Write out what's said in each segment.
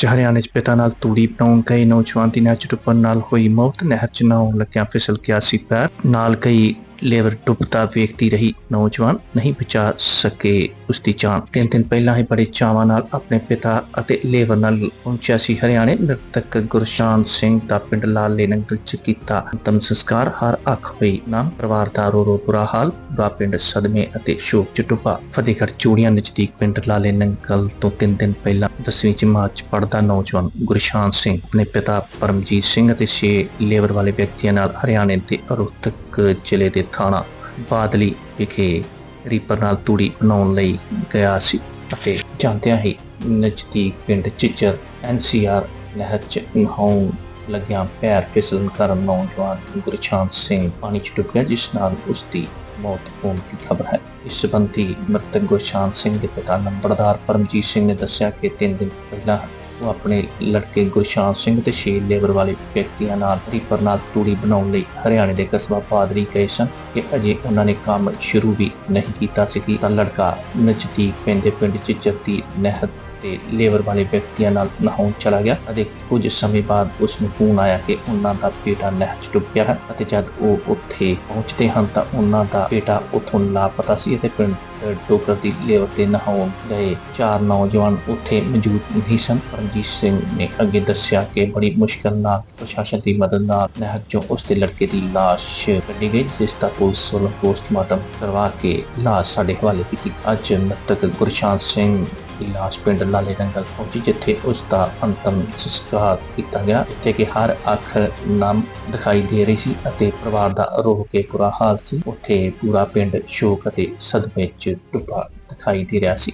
ਚ ਹਰਿਆਣੇ ਚ ਪਿਤਾ ਨਾਲ ਤੂੜੀ ਬਣਾਉਣ ਗਏ। ਨੌਜਵਾਨ ਦੀ ਨਹਿਰ ਚ ਡੁੱਬਣ ਨਾਲ ਹੋਈ ਮੌਤ। ਨਹਿਰ ਚ ਨਹਾਉਣ ਲੱਗਿਆ ਫਿਸਲ ਗਿਆ ਸੀ ਪੈਰ। ਨਾਲ ਕਈ ਲੇਬਰ ਡੁੱਬਦਾ ਵੇਖਦੀ ਰਹੀ। ਨੌਜਵਾਨ ਨਹੀਂ ਬਚਾ ਸਕੇ ਉਸ ਦੀ ਜਾਨ। ਤਿੰਨ ਦਿਨ ਪਹਿਲਾਂ ਹੀ ਬੜੇ ਚਾਵਾਂ ਨਾਲ ਆਪਣੇ ਪਿਤਾ ਅਤੇ ਲੇਬਰ ਨਾਲ ਪਹੁੰਚਿਆ ਸੀ। ਹਰਿਆਣੇ ਮ੍ਰਿਤਕ ਗੁਰਸ਼ਾਨ ਸਿੰਘ ਦਾ ਪਿੰਡ ਲਾਲੇ ਨੰਗਲ ਚ ਕੀਤਾ ਅੰਤਮ ਸੰਸਕਾਰ। ਹਰ ਅੱਖ ਹੋਈ। ਨਾ ਪਰਿਵਾਰ ਦਾ ਰੋ ਰੋ ਬੁਰਾ ਹਾਲ। ਪੂਰਾ ਪਿੰਡ ਸਦਮੇ ਅਤੇ ਸ਼ੋਕ ਚ ਡੁੱਬਾ। ਫਤਿਹਗੜ੍ਹ ਚੂੜੀਆਂ ਨਜ਼ਦੀਕ ਪਿੰਡ ਲਾਲੇ ਨੰਗਲ ਤੋਂ ਤਿੰਨ ਦਿਨ ਪਹਿਲਾਂ 10ਵੀਂ ਜਮਾਤ ਚ ਪੜਦਾ ਨੌਜਵਾਨ ਗੁਰਸ਼ਾਨ ਸਿੰਘ। ਆਪਣੇ ਪਿਤਾ ਪਰਮਜੀਤ ਸਿੰਘ ਅਤੇ ਛੇ ਲੇਬਰ ਵਾਲੇ ਵਿਅਕਤੀਆਂ ਨਾਲ ਹਰਿਆਣੇ ਦੇ ਰੋਹਤਕ ਜ਼ਿਲ੍ਹੇ ਦੇ ਥਾਣਾ ਬਾਦਲੀ ਵਿਖੇ ਰੀਪਰ ਨਾਲ ਤੂੜੀ ਬਣਾਉਣ ਲਈ ਗਿਆ ਸੀ ਅਤੇ ਜਾਂਦਿਆਂ ਹੀ ਨਜ਼ਦੀਕ ਪਿੰਡ ਚਿੱਚਰ ਐਨਸੀਆਰ ਨਹਿਰ ਚ ਨਹਾਉਣ ਲੱਗਿਆ ਪੈਰ ਫਿਸਲਣ ਕਾਰਨ ਨੌਜਵਾਨ ਗੁਰਚਾਨ ਸਿੰਘ ਪਾਣੀ ਚ ਡੁੱਬ ਗਿਆ, ਜਿਸ ਨਾਲ ਉਸ ਦੀ ਮੌਤ ਹੋਣ ਦੀ ਖਬਰ ਹੈ। ਇਸ ਸੰਬੰਧੀ ਮ੍ਰਿਤਕ ਗੁਰਚਾਨ ਸਿੰਘ ਦੇ ਪਿਤਾ ਨੰਬਰਦਾਰ ਪਰਮਜੀਤ ਸਿੰਘ ਨੇ ਦੱਸਿਆ ਕਿ ਤਿੰਨ ਦਿਨ ਪਹਿਲਾਂ ਉਹ ਆਪਣੇ ਲੜਕੇ ਗੁਰਸ਼ਾਨ ਸਿੰਘ ਤੇ ਛੇ ਲੇਬਰ ਵਾਲੇ ਵਿਅਕਤੀਆਂ ਨਾਲ ਰੀਪਰ ਤੂੜੀ ਬਣਾਉਣ ਲਈ ਹਰਿਆਣੇ ਦੇ ਕਸਬਾ ਪਾਦਰੀ ਗਏ ਸਨ ਕਿ ਅਜੇ ਉਹਨਾਂ ਨੇ ਕੰਮ ਸ਼ੁਰੂ ਵੀ ਨਹੀਂ ਕੀਤਾ ਸੀ ਤਾਂ ਲੜਕਾ ਨਜ਼ਦੀਕ ਪੈਂਦੇ ਪਿੰਡ ਚ ਜੱਤੀ ਨਹਿਰ ਤੇ ਲੇਬਰ ਵਾਲੇ ਵਿਅਕਤੀਆਂ ਨਾਲ ਨਹਾਉਣ ਚਲਾ ਗਿਆ ਅਤੇ ਕੁਝ ਸਮੇਂ ਬਾਅਦ ਉਸ ਨੂੰ ਫੋਨ ਆਇਆ ਕਿ ਉਹਨਾਂ ਦਾ ਬੇਟਾ ਨਹਿਰ 'ਚ ਡੁੱਬ ਗਿਆ ਹੈ ਅਤੇ ਜਦ ਉਹ ਉੱਥੇ ਪਹੁੰਚਦੇ ਹਨ ਤਾਂ ਉਹਨਾਂ ਦਾ ਬੇਟਾ ਉੱਥੋਂ ਲਾਪਤਾ ਸੀ ਅਤੇ ਪਿੰਡ ਡੋਗਰ ਦੀ ਲੇਬਰ ਤੇ ਨਹਾਉਣ ਗਏ। ਚਾਰ ਨੌਜਵਾਨ ਉੱਥੇ ਮੌਜੂਦ ਨਹੀਂ ਸਨ। ਰਣਜੀਤ ਸਿੰਘ ਨੇ ਅੱਗੇ ਦੱਸਿਆ ਕਿ ਬੜੀ ਮੁਸ਼ਕਲ ਨਾਲ ਪ੍ਰਸ਼ਾਸਨ ਦੀ ਮਦਦ ਨਾਲ ਨਹਿਰ ਚੋਂ ਉਸ ਦੇ ਲੜਕੇ ਦੀ ਲਾਸ਼ ਕੱਢੀ ਗਈ, ਜਿਸ ਦਾ ਪੁਲਿਸ ਵੱਲੋਂ ਪੋਸਟਮਾਰਟਮ ਕਰਵਾ ਕੇ ਲਾਸ਼ ਸਾਡੇ ਹਵਾਲੇ ਕੀਤੀ। ਅੱਜ ਮ੍ਰਿਤਕ ਗੁਰਸ਼ਾਨ ਸਿੰਘ ਦੀ ਲਾਸ਼ ਪਿੰਡ ਲਾਲੇ ਨੰਗਲ ਪਹੁੰਚੀ, ਜਿੱਥੇ ਉਸ ਦਾ ਅੰਤਮ ਸੰਸਕਾਰ ਕੀਤਾ ਗਿਆ, ਜਿੱਥੇ ਕਿ ਹਰ ਅੱਖ ਨਮ ਦਿਖਾਈ ਦੇ ਰਹੀ ਸੀ ਅਤੇ ਪਰਿਵਾਰ ਦਾ ਰੋਹ ਕੇ ਬੁਰਾ ਹਾਲ ਸੀ। ਉੱਥੇ ਪੂਰਾ ਪਿੰਡ ਸ਼ੋਕ ਅਤੇ ਸਦਮੇ 'ਚ ਡੁੱਬਾ ਦਿਖਾਈ ਦੇ ਰਿਹਾ ਸੀ।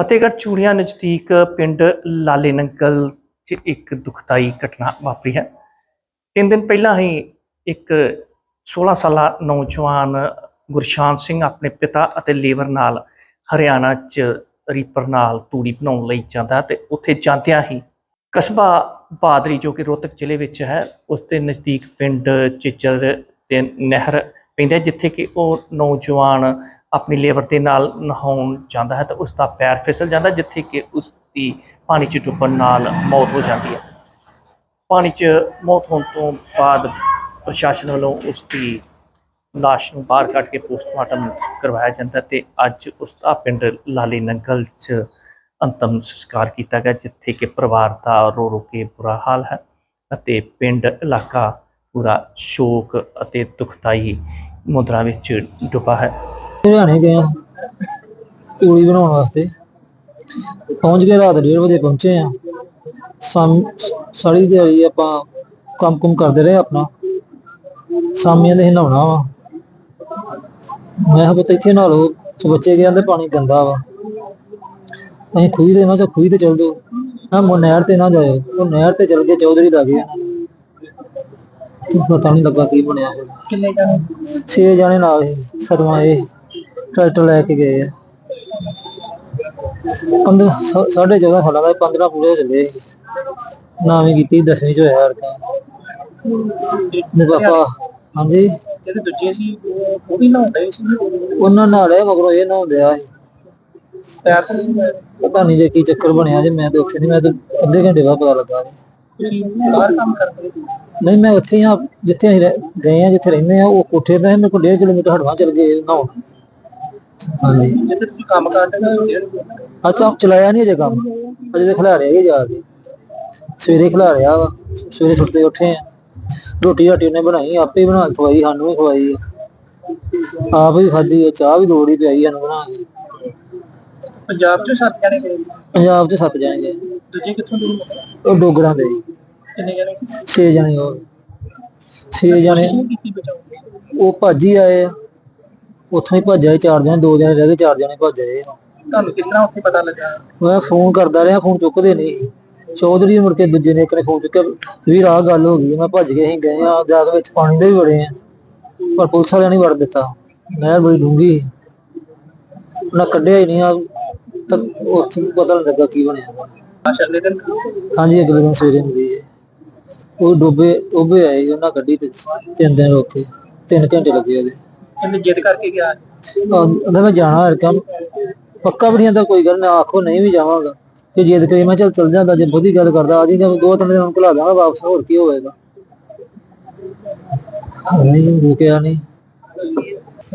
ਫਤਿਹਗੜ੍ਹ ਚੂੜੀਆਂ ਨਜ਼ਦੀਕ ਪਿੰਡ ਲਾਲੇ ਨੰਗਲ 'ਚ ਇੱਕ ਦੁਖਦਾਈ ਘਟਨਾ ਵਾਪਰੀ ਹੈ। ਤਿੰਨ ਦਿਨ ਪਹਿਲਾਂ ਹੀ ਇੱਕ 16 ਸਾਲਾ ਨੌਜਵਾਨ ਗੁਰਸ਼ਾਨ ਸਿੰਘ ਆਪਣੇ ਪਿਤਾ ਅਤੇ ਲੇਬਰ ਨਾਲ ਹਰਿਆਣਾ 'ਚ ਰੀਪਰ ਨਾਲ ਤੂੜੀ ਬਣਾਉਣ ਲਈ ਜਾਂਦਾ ਤੇ ਉੱਥੇ ਜਾਂਦਿਆਂ ਹੀ ਕਸਬਾ ਬਾਦਰੀ ਜੋ ਕਿ ਰੋਹਤਕ ਜ਼ਿਲ੍ਹੇ ਵਿੱਚ ਹੈ, ਉਸ ਦੇ ਨਜ਼ਦੀਕ ਪਿੰਡ ਚਿੱਚਰ ਤੇ ਨਹਿਰ ਪੈਂਦਾ ਜਿੱਥੇ ਕਿ ਉਹ ਨੌਜਵਾਨ ਆਪਣੀ ਲੇਬਰ ਦੇ ਨਾਲ ਨਹਾਉਣ ਜਾਂਦਾ ਹੈ ਤਾਂ ਉਸ ਦਾ ਪੈਰ ਫਿਸਲ ਜਾਂਦਾ ਜਿੱਥੇ ਕਿ ਉਸ ਦੀ ਪਾਣੀ 'ਚ ਡੁੱਬਣ ਨਾਲ ਮੌਤ ਹੋ ਜਾਂਦੀ ਹੈ। ਪਾਣੀ 'ਚ ਮੌਤ ਹੋਣ ਤੋਂ ਬਾਅਦ ਪ੍ਰਸ਼ਾਸਨ ਵੱਲੋਂ ਉਸ ਦੀ ਲਾਸ਼ ਨੂੰ ਬਾਹਰ ਕੱਢ ਕੇ ਪੋਸਟਮਾਰਟਮ ਕਰਵਾਇਆ ਜਾਂਦਾ ਤੇ ਅੱਜ ਉਸ ਦਾ ਪਿੰਡ ਲਾਲੀ ਨੰਗਲ 'ਚ ਅੰਤਮ ਸੰਸਕਾਰ ਕੀਤਾ ਗਿਆ, ਜਿੱਥੇ ਕਿ ਪਰਿਵਾਰ ਦਾ ਰੋ ਰੋ ਕੇ ਬੁਰਾ ਹਾਲ ਹੈ ਅਤੇ ਪਿੰਡ ਇਲਾਕਾ ਪੂਰਾ ਸ਼ੋਕ ਅਤੇ ਦੁਖਦਾਈ ਮੁਦਰਾ ਵਿੱਚ ਡੁੱਬਾ ਹੈ। ਹਰਿਆਣੇ ਗਏ ਆ ਤੂੜੀ ਬਣਾਉਣ ਵਾਸਤੇ। ਪਹੁੰਚ ਗਏ ਰਾਤ 1:30 ਵਜੇ ਪਹੁੰਚੇ ਆ। ਸ਼ਾਮ ਸਾਰੀ ਦਿਹਾੜੀ ਆਪਾਂ ਕੰਮ ਕੁਮ ਕਰਦੇ ਰਹੇ ਆਪਣਾ। ਸ਼ਾਮੀਆਂ ਦੇ ਨਹਾਉਣਾ ਵਾ। ਮੈਂ ਕਿਹਾ ਪੁੱਤ ਇੱਥੇ ਨਹਾ ਤੇ ਬੱਚੇ ਕਹਿੰਦੇ ਪਾਣੀ ਗੰਦਾ ਵਾ। ਅਸੀਂ ਖੂਹੀ ਦੇ ਮੈਂ ਕਿਹਾ ਖੂਹੀ ਤੇ ਚੱਲ ਜਾਓ। ਨਾ ਮੋ ਨਹਿਰ ਤੇ ਨਾ ਜਾਇਓ ਉਹ ਨਹਿਰ ਤੇ ਚੱਲ ਗਏ ਚੌਧਰੀ ਲੱਗੇ ਨੂੰ ਤੇ ਪਤਾ ਨਹੀਂ ਲੱਗਾ ਕੀ ਬਣਿਆ। ਕਿੰਨੇ ਜਾਣੇ? ਛੇ ਜਾਣੇ ਨਾਲ ਸੀ ਸਦਮਾ ਇਹ। ਟਰੈਕਟਰ ਲੈ ਕੇ ਗਏ ਆ। ਪੰਦ ਸਾਢੇ ਚੌਦਾਂ ਸਾਲਾਂ ਦਾ 15 ਪੂਰੇ ਚੱਲੇ। ਨਾਵੇਂ ਕੀਤੀ 10ਵੀਂ ਚ ਹੋਇਆ ਯਾਰ ਕਾ ਨੇ ਪਾਪਾ ਹਾਂਜੀ? ਜਿਹੜੇ ਦੂਜੇ ਸੀ ਉਹ ਵੀ ਨਹਾਉਂਦੇ ਸੀ? ਉਹਨਾਂ ਨਾਲ ਮਗਰੋਂ ਇਹ ਨਹਾਉਂਦੇ ਆ। ਪੈਰ ਪਤਾ ਨਹੀਂ ਜੇ ਕੀ ਚੱਕਰ ਬਣਿਆ ਜੇ ਮੈਂ ਤੇ ਉੱਥੇ ਨਹੀਂ ਮੈਂ ਤੇ ਅੱਧੇ ਘੰਟੇ ਬਾਅਦ ਪਤਾ ਲੱਗਾ ਜੀ। ਨਹੀਂ ਮੈਂ ਉੱਥੇ ਹੀ ਆ ਜਿੱਥੇ ਅਸੀਂ ਗਏ ਆ ਜਿੱਥੇ ਰਹਿੰਦੇ ਆ ਉਹ ਕੋਠੇ ਤੇ ਮੇਰੇ ਕੋਲ 1.5 ਕਿਲੋਮੀਟਰ ਹਟਵਾ ਚੱਲ ਗਏ ਨਹਾਉਣ। ਹਾਂਜੀ। ਤੁਸੀਂ ਕੰਮ ਕਰਦੇ ਹੋ ਅੱਛਾ ਚਲਾਇਆ ਨਹੀਂ ਅਜੇ ਕੰਮ? ਅਜੇ ਤੇ ਖਿਲਾ ਰਿਹਾ ਜਾ ਕੇ। ਸਵੇਰੇ ਖਿਲਾ ਰਿਹਾ ਵਾ। ਸਵੇਰੇ ਸੁੱਤੇ ਉੱਠੇ ਆ। ਰੋਟੀ ਰਾਟੀ ਉਹਨੇ ਬਣਾਈ ਆਪੇ ਬਣਾ ਕੇ ਖਵਾਈ ਸਾਨੂੰ ਵੀ ਖਵਾਈ ਆ। ਆਪ ਵੀ ਖਾਧੀ ਆ, ਚਾਹ ਵੀ ਦੋੜੀ ਪਿਆਈ ਸਾਨੂੰ ਬਣਾ ਕੇ। ਪੰਜਾਬ ਚ ਸੱਤ ਜਣੇ ਗਏ? ਪੰਜਾਬ 'ਚ ਸੱਤ ਜਣੇ ਗਏ। ਦੂਜੇ ਕਿੱਥੋਂ ਦੇ? ਉਹ ਡੋਗਰਾਂ ਦੇ। ਜੀ। ਕਿੰਨੇ ਜਣੇ? ਛੇ ਜਣੇ ਉਹ ਛੇ ਜਣੇ। ਕੀਤੀ ਬਚਾਓ? ਉਹ ਭੱਜ ਆਏ ਆ। ਉੱਥੋਂ ਹੀ ਭੱਜ ਆਏ ਚਾਰ ਜਣੇ ਦੋ ਜਣੇ ਰਹਿ ਗਏ ਚਾਰ ਜਣੇ ਭੱਜ ਆਏ ਤੁਹਾਨੂੰ ਕਿੰਨਾ ਉੱਥੇ ਪਤਾ ਲੱਗਾ? ਮੈਂ ਫੋਨ ਕਰਦਾ ਰਿਹਾ ਫੋਨ ਚੁੱਕਦੇ ਨਹੀਂ। ਚੌਧਰੀ ਮੁੜ ਕੇ ਦੂਜੇ ਨੇ ਇੱਕ ਨੇ ਫੋਨ ਚੁੱਕਿਆ ਵੀਰ ਆਹ ਗੱਲ ਹੋ ਗਈ ਮੈਂ ਭੱਜ ਕੇ ਅਸੀਂ ਗਏ ਆ ਜਾ ਕੇ ਵਿੱਚ ਪਾਣੀ ਦੇ ਵੀ ਵੜੇ ਆ। ਪਰ ਪੁਲਿਸ ਵਾਲਿਆਂ ਨੇ ਵੜ ਦਿੱਤਾ। ਨਹਿਰ ਬੜੀ ਸੀ। ਉਹਨਾਂ ਕੱਢਿਆ ਹੀ ਨਹੀਂ ਆ ਤੱਕ ਉੱਥੇ ਪਤਾ ਨਹੀਂ ਲੱਗਾ ਕੀ ਬਣਿਆ। ਅਗਲੇ ਦਿਨ ਹਾਂਜੀ ਅਗਲੇ ਦਿਨ ਸਵੇਰੇ ਮਿਲੀ ਜੀ ਉਹ ਡੋਬੇ ਡੋਬੇ ਆਏ ਉਹਨਾਂ ਗੱਡੀ ਤੇ ਤਿੰਨ ਦਿਨ ਰੋਕੇ ਤਿੰਨ ਘੰਟੇ ਲੱਗੇ ਉਹਦੇ। ਇਹਨੇ ਜਿੱਦ ਕਰਕੇ ਗਿਆ। ਅੰਦਰ ਮੈਂ ਜਾਣਾ ਹੈ ਕੰਮ। ਪੱਕਾ ਵੀ ਨਹੀਂ ਆਂਦਾ ਕੋਈ ਗੱਲ ਨਾ ਆਖੋ ਨਹੀਂ ਵੀ ਜਾਵਾਂਗਾ। ਫਿਰ ਜਿੱਦ ਕਰੀ ਮੈਂ ਚੱਲ ਚੱਲ ਜਾਂਦਾ ਜੇ ਬਹੁਤੀ ਗੱਲ ਕਰਦਾ ਆ ਜੀ ਦੋ ਤਿੰਨ ਦਿਨ ਘਲਾ ਦਾਂਗਾ ਵਾਪਸ ਹੋਰ ਕੀ ਹੋਵੇਗਾ। ਨਹੀਂ ਰੁਕਿਆ ਨਹੀਂ।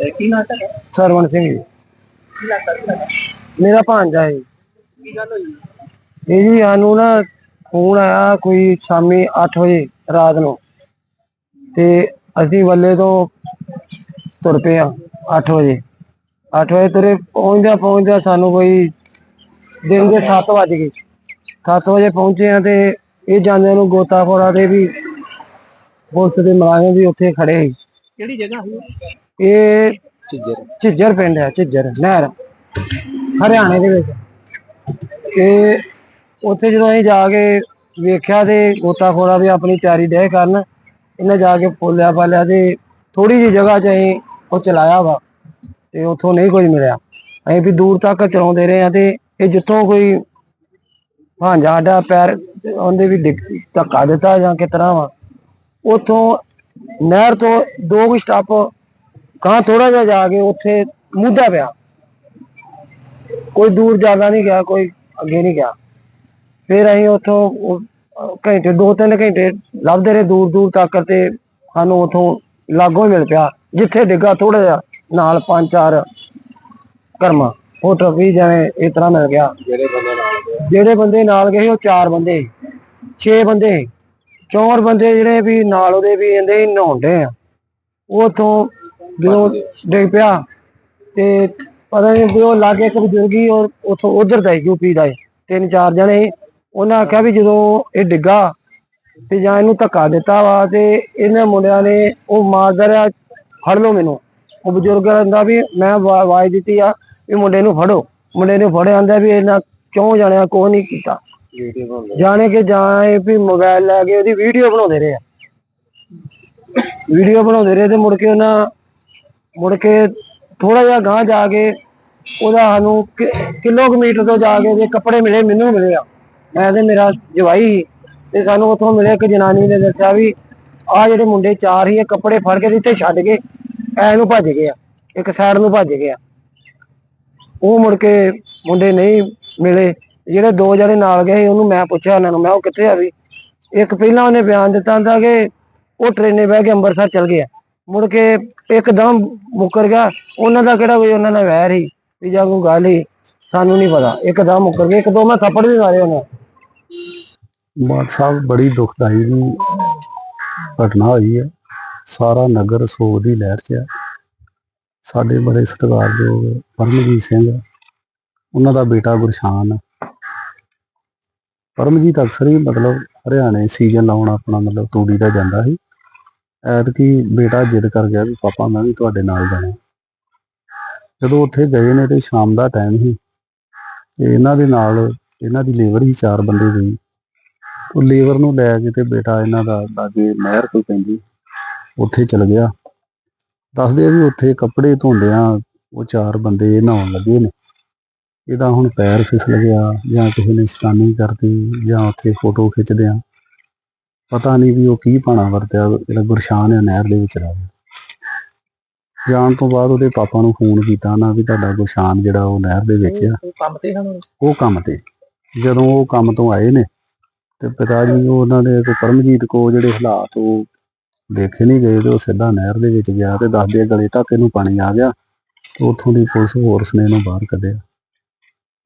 ਕੀ ਨਾਮ ਹੈ ਸਰਵਣ ਸਿੰਘ ਜੀ। ਮੇਰਾ ਭਾਂਜਾ ਹੈ ਕੀ ਗੱਲ ਹੋਈ? ਇਹ ਜੀ ਸਾਨੂੰ ਨਾ ਫੋਨ ਆਇਆ ਕੋਈ ਸ਼ਾਮੀ 8 ਵਜੇ ਰਾਤ ਨੂੰ। ਤੇ ਅਸੀਂ ਵੱਲੇ ਤੋਂ ਤੁਰ ਪਏ ਆ 8 ਵਜੇ। 8 ਵਜੇ ਤੁਰੇ ਪਹੁੰਚਦਾ ਪਹੁੰਚਦਾ ਸਾਨੂੰ ਕੋਈ ਦਿਨ ਦੇ 7 ਵਜ ਗਏ। 7 ਵਜੇ ਪਹੁੰਚੇ ਆ ਤੇ ਇਹ ਜਾਂਦੇ ਨੂੰ ਗੋਤਾਖੋਰਾ ਦੇ ਵੀ ਪੁਲਿਸ ਦੇ ਮੁਲਾਜ਼ਮ ਵੀ ਉੱਥੇ ਖੜੇ ਸੀ। ਕਿਹੜੀ ਜਗ੍ਹਾ ਸੀ? ਇਹ ਝਿੱਜਰ। ਪਿੰਡ ਹੈ ਝਿੱਜਰ ਨਹਿਰ। ਹਰਿਆਣੇ ਦੇ ਵਿੱਚ। ਤੇ ਉੱਥੇ ਜਦੋਂ ਅਸੀਂ ਜਾ ਕੇ ਵੇਖਿਆ ਤੇ ਗੋਤਾਖੋਰਾ ਵੀ ਆਪਣੀ ਤਿਆਰੀ ਡੇ ਕਰਨ ਇਹਨਾਂ ਜਾ ਕੇ ਪੋਲਿਆ ਪਾਲਿਆ ਤੇ ਥੋੜੀ ਜਿਹੀ ਜਗ੍ਹਾ 'ਚ ਅਸੀਂ ਉਹ ਚਲਾਇਆ ਵਾ ਤੇ ਉੱਥੋਂ ਨਹੀਂ ਕੁਝ ਮਿਲਿਆ। ਅਸੀਂ ਵੀ ਦੂਰ ਤੱਕ ਚਲਾਉਂਦੇ ਰਹੇ ਆ ਤੇ ਇਹ ਜਿੱਥੋਂ ਕੋਈ ਭਾਂਜਾ ਸਾਡਾ ਪੈਰ ਉਹਦੇ ਵੀ ਧੱਕਾ ਦਿੱਤਾ ਜਾਂ ਕਿਸ ਤਰ੍ਹਾਂ ਵਾ, ਉੱਥੋਂ ਨਹਿਰ ਤੋਂ ਦੋ ਕੁ ਸਟੈਪ ਕਾਂ ਥੋੜਾ ਜਿਹਾ ਜਾ ਕੇ ਉੱਥੇ ਮੁੱਦਾ ਪਿਆ। ਕੋਈ ਦੂਰ ਜ਼ਿਆਦਾ ਨਹੀਂ ਗਿਆ, ਕੋਈ ਅੱਗੇ ਨਹੀਂ ਗਿਆ। ਫਿਰ ਅਸੀਂ ਉੱਥੋਂ ਘੰਟੇ, ਦੋ ਤਿੰਨ ਘੰਟੇ ਲੱਭਦੇ ਰਹੇ ਦੂਰ ਦੂਰ ਤੱਕ ਤੇ ਸਾਨੂੰ ਉੱਥੋਂ ਲਾਗੋਂ ਮਿਲ ਪਿਆ। ਜਿੱਥੇ ਡਿੱਗਾ ਥੋੜਾ ਜਿਹਾ ਨਾਲ ਪੰਜ ਚਾਰ ਕਰਮਾ। ਫੋਟੋ ਵੀ ਜਿਵੇਂ ਇਸ ਤਰ੍ਹਾਂ ਮਿਲ ਗਿਆ। ਜਿਹੜੇ ਬੰਦੇ ਨਾਲ ਜਿਹੜੇ ਬੰਦੇ ਨਾਲ ਗਏ ਉਹ ਚਾਰ ਬੰਦੇ 6 ਬੰਦੇ। ਚੌਰ ਬੰਦੇ ਜਿਹੜੇ ਵੀ ਨਾਲ ਉਹਦੇ ਵੀ ਇਹਦੇ ਹੀ ਨਹਾਉਂਦੇ ਆ। ਉਥੋਂ ਜਦੋਂ ਡਿੱਗ ਪਿਆ ਤੇ ਪਤਾ ਨਹੀਂ ਵੀ ਉਹ ਲਾਗੇ ਇੱਕ ਬਜ਼ੁਰਗੀ ਔਰ ਉਥੋਂ ਉਧਰ ਦਾ ਯੂਪੀ ਦਾ। ਤਿੰਨ ਚਾਰ ਜਣੇ। ਉਹਨਾਂ ਆਖਿਆ ਵੀ ਜਦੋਂ ਇਹ ਡਿੱਗਾ ਤੇ ਜਾਂ ਇਹਨੂੰ ਧੱਕਾ ਦਿੱਤਾ ਵਾ ਤੇ ਇਹਨਾਂ ਮੁੰਡਿਆਂ ਨੇ ਉਹ ਮਾਰਦਾ ਰਿਹਾ ਫੜ ਲਓ ਮੈਨੂੰ। ਉਹ ਬਜ਼ੁਰਗ ਕਹਿੰਦਾ ਵੀ ਮੈਂ ਆਵਾਜ਼ ਦਿੱਤੀ ਆ ਵੀ ਮੁੰਡੇ ਨੂੰ ਫੜੋ। ਮੁੰਡੇ ਨੂੰ ਫੜਿਆ ਆਂਦਾ ਵੀ ਇਹਨਾਂ ਕਿਉਂ ਜਾਣਿਆ ਕੋ ਨਹੀਂ ਕੀਤਾ। ਜਾਣੇ ਕਿ ਜਾਂ ਇਹ ਵੀ ਮੋਬਾਈਲ ਲੈ ਕੇ ਉਹਦੀ ਵੀਡੀਓ ਬਣਾਉਂਦੇ ਰਹੇ ਆ। ਵੀਡੀਓ ਬਣਾਉਂਦੇ ਰਹੇ ਤੇ ਮੁੜ ਕੇ ਉਹਨਾਂ ਮੁੜ ਕੇ ਥੋੜਾ ਜਿਹਾ ਗਾਂ ਜਾ ਕੇ ਉਹਦਾ ਸਾਨੂੰ ਕਿਲੋਮੀਟਰ ਤੋਂ ਜਾ ਕੇ ਕੱਪੜੇ ਮਿਲੇ ਮੈਨੂੰ ਮਿਲੇ ਆ। ਮੈਂ ਤੇ ਮੇਰਾ ਜਵਾਈ ਤੇ ਸਾਨੂੰ ਉੱਥੋਂ ਮਿਲਿਆ ਇੱਕ ਜਨਾਨੀ ਨੇ ਦੱਸਿਆ ਵੀ ਆ ਜਿਹੜੇ ਮੁੰਡੇ ਚਾਰ ਹੀ ਇਹ ਕੱਪੜੇ ਫੜ ਕੇ ਇੱਥੇ ਛੱਡ ਕੇ ਐ ਨੂੰ ਭੱਜ ਗਿਆ, ਇੱਕ ਸਾਈਡ ਨੂੰ ਭੱਜ ਗਿਆ। ਉਹ ਮੁੜ ਕੇ ਮੁੰਡੇ ਨਹੀਂ ਮਿਲੇ। ਜਿਹੜੇ ਦੋ ਜਣੇ ਨਾਲ ਗਏ ਉਹਨੂੰ ਮੈਂ ਪੁੱਛਿਆ ਉਹਨਾਂ ਨੂੰ, ਮੈਂ ਉਹ ਕਿੱਥੇ ਆ ਵੀ? ਇੱਕ ਪਹਿਲਾਂ ਉਹਨੇ ਬਿਆਨ ਦਿੱਤਾ ਹੁੰਦਾ ਕਿ ਉਹ ਟ੍ਰੇਨੇ ਬਹਿ ਕੇ ਅੰਮ੍ਰਿਤਸਰ ਚਲ ਗਿਆ। ਮੁੜ ਕੇ ਇੱਕਦਮ ਮੁੱਕਰ ਗਿਆ। ਉਹਨਾਂ ਦਾ ਕਿਹੜਾ ਕੋਈ ਉਹਨਾਂ ਨਾਲ ਵੈਰ ਹੀ ਵੀ ਜਾਂ ਕੋਈ ਗੱਲ ਹੀ ਸਾਨੂੰ ਨਹੀਂ ਪਤਾ। ਇੱਕਦਮ ਮੁੱਕਰ ਗਿਆ ਇੱਕ ਦੋ ਮੈਂ ਥੱਪੜ ਵੀ ਮਾਰੇ ਉਹਨੇ ਮਾਨ ਸਾਹਿਬ, ਬੜੀ ਦੁਖਦਾਈ ਦੀ ਘਟਨਾ ਹੋਈ ਹੈ। ਸਾਰਾ ਨਗਰ ਸੋਗ ਦੀ ਲਹਿਰ 'ਚ ਹੈ। ਸਾਡੇ ਬੜੇ ਸਤਿਕਾਰਯੋਗ ਪਰਮਜੀਤ ਸਿੰਘ, ਉਹਨਾਂ ਦਾ ਬੇਟਾ ਗੁਰਸ਼ਾਨ। ਪਰਮਜੀਤ ਅਕਸਰ ਹੀ ਮਤਲਬ ਹਰਿਆਣੇ ਸੀਜ਼ਨ ਲਾਉਣ ਆਪਣਾ ਮਤਲਬ ਤੂੜੀ ਦਾ ਜਾਂਦਾ ਸੀ। ਐਤਕੀ ਬੇਟਾ ਜਿੱਦ ਕਰ ਗਿਆ ਵੀ, ਪਾਪਾ, ਮੈਂ ਵੀ ਤੁਹਾਡੇ ਨਾਲ ਜਾਣਾ। ਜਦੋਂ ਉੱਥੇ ਗਏ ਨੇ ਤੇ ਸ਼ਾਮ ਦਾ ਟਾਈਮ ਸੀ, ਤੇ ਇਹਨਾਂ ਦੇ ਨਾਲ, ਇਹਨਾਂ ਦੀ ਲੇਬਰ ਹੀ ਚਾਰ ਬੰਦੇ ਗਈ ਉਹ ਲੇਬਰ ਨੂੰ ਲੈ ਕੇ ਤੇ ਬੇਟਾ ਇਹਨਾਂ ਦਾ ਲਾਗੇ ਨਹਿਰ ਕੋਈ ਪੈਂਦੀ ਉੱਥੇ ਚਲ ਗਿਆ। ਦੱਸਦੇ ਆ ਵੀ ਉੱਥੇ ਕੱਪੜੇ ਧੋਂਦਿਆਂ ਉਹ ਚਾਰ ਬੰਦੇ ਨਹਾਉਣ ਲੱਗੇ ਨੇ। ਇਹਦਾ ਹੁਣ ਪੈਰ ਫਿਸਲ ਗਿਆ ਜਾਂ ਕਿਸੇ ਨੇ ਸ਼ਤਾਨੀ ਕਰਤੀ ਜਾਂ ਉੱਥੇ ਫੋਟੋ ਖਿੱਚਦੇ ਆ ਪਤਾ ਨਹੀਂ ਵੀ ਉਹ ਕੀ ਪਾਣਾ ਵਰਤਿਆ ਜਿਹੜਾ ਗੁਰਸ਼ਾਨ ਹੈ ਨਹਿਰ ਦੇ ਵਿੱਚ ਰਹਿ ਜਾਣ ਤੋਂ ਬਾਅਦ ਉਹਦੇ ਪਾਪਾ ਨੂੰ ਫੋਨ ਕੀਤਾ ਨਾ ਵੀ ਤੁਹਾਡਾ ਗੁਰਸ਼ਾਨ ਜਿਹੜਾ ਉਹ ਨਹਿਰ ਦੇ ਵਿੱਚ ਆ। ਉਹ ਕੰਮ ਤੇ ਹਨ ਉਹ ਕੰਮ ਤੇ। ਜਦੋਂ ਉਹ ਕੰਮ ਤੋਂ ਆਏ ਨੇ ਤੇ ਪਿਤਾ ਜੀ ਉਹਨਾਂ ਦੇ ਕੋ ਪਰਮਜੀਤ ਕੋ ਜਿਹੜੇ ਹਾਲਾਤ ਉਹ ਦੇਖੇ ਨਹੀਂ ਗਏ ਤੇ ਉਹ ਸਿੱਧਾ ਨਹਿਰ ਦੇ ਵਿੱਚ ਗਿਆ ਤੇ ਦੱਸਦੇ ਆ ਗਲੇ ਢਾਕੇ ਨੂੰ ਪਾਣੀ ਆ ਗਿਆ ਤੇ ਉੱਥੋਂ ਦੀ ਪੁਲਿਸ ਫੋਰਸ ਨੇ ਇਹਨੂੰ ਬਾਹਰ ਕੱਢਿਆ।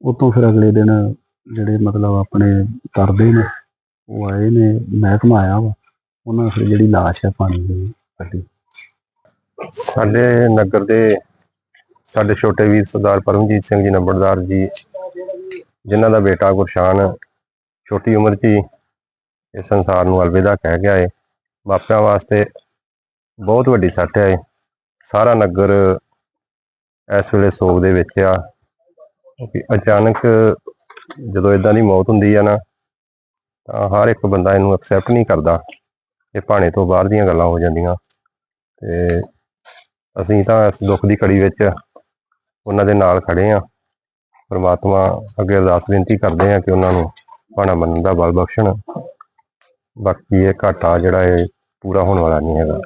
ਉਤੋਂ ਫਿਰ ਅਗਲੇ ਦਿਨ ਜਿਹੜੇ ਮਤਲਬ ਆਪਣੇ ਤਰਦੇ ਨੇ, ਉਹ ਆਏ ਨੇ, ਮਹਿਕਮਾ ਆਇਆ ਵਾ, ਉਹਨਾਂ ਨੇ ਫਿਰ ਜਿਹੜੀ ਲਾਸ਼ ਹੈ ਪਾਣੀ ਦੀ ਕੱਢੀ। ਸਾਡੇ ਨਗਰ ਦੇ ਸਾਡੇ ਛੋਟੇ ਵੀਰ ਸਰਦਾਰ ਪਰਮਜੀਤ ਸਿੰਘ ਜੀ ਨੰਬਰਦਾਰ ਜੀ, ਜਿਨ੍ਹਾਂ ਦਾ ਬੇਟਾ ਗੁਰਸ਼ਾਨ ਛੋਟੀ ਉਮਰ 'ਚ ਹੀ ਇਸ ਸੰਸਾਰ ਨੂੰ ਅਲਵਿਦਾ ਕਹਿ ਗਿਆ ਏ। ਮਾਪਿਆਂ ਵਾਸਤੇ ਬਹੁਤ ਵੱਡੀ ਸੱਟ ਹੈ ਸਾਰਾ ਨਗਰ ਇਸ ਵੇਲੇ ਸੋਗ ਦੇ ਵਿੱਚ ਆ ਕਿ ਅਚਾਨਕ ਜਦੋਂ ਇਦਾਂ ਦੀ ਮੌਤ ਹੁੰਦੀ ਆ ਨਾ, ਤਾਂ ਹਰ ਇੱਕ ਬੰਦਾ ਇਹਨੂੰ ਐਕਸੈਪਟ ਨਹੀਂ ਕਰਦਾ ਇਹ ਭਾਣੇ ਤੋਂ ਬਾਹਰ ਦੀਆਂ ਗੱਲਾਂ ਹੋ ਜਾਂਦੀਆਂ। ਤੇ ਅਸੀਂ ਤਾਂ ਇਸ ਦੁੱਖ ਦੀ ਕੜੀ ਵਿੱਚ ਉਹਨਾਂ ਦੇ ਨਾਲ ਖੜੇ ਆ। ਪਰਮਾਤਮਾ ਅੱਗੇ ਅਰਦਾਸ ਬੇਨਤੀ ਕਰਦੇ ਆ ਕਿ ਉਹਨਾਂ ਨੂੰ ਭਾਣਾ ਮੰਨ ਦਾ ਬਲ ਬਖਸ਼ਣ। ਬਾਕੀ ਇਹ ਘਾਟਾ ਜਿਹੜਾ ਇਹ ਪੂਰਾ ਹੋਣ ਵਾਲਾ ਨਹੀਂ ਹੈਗਾ।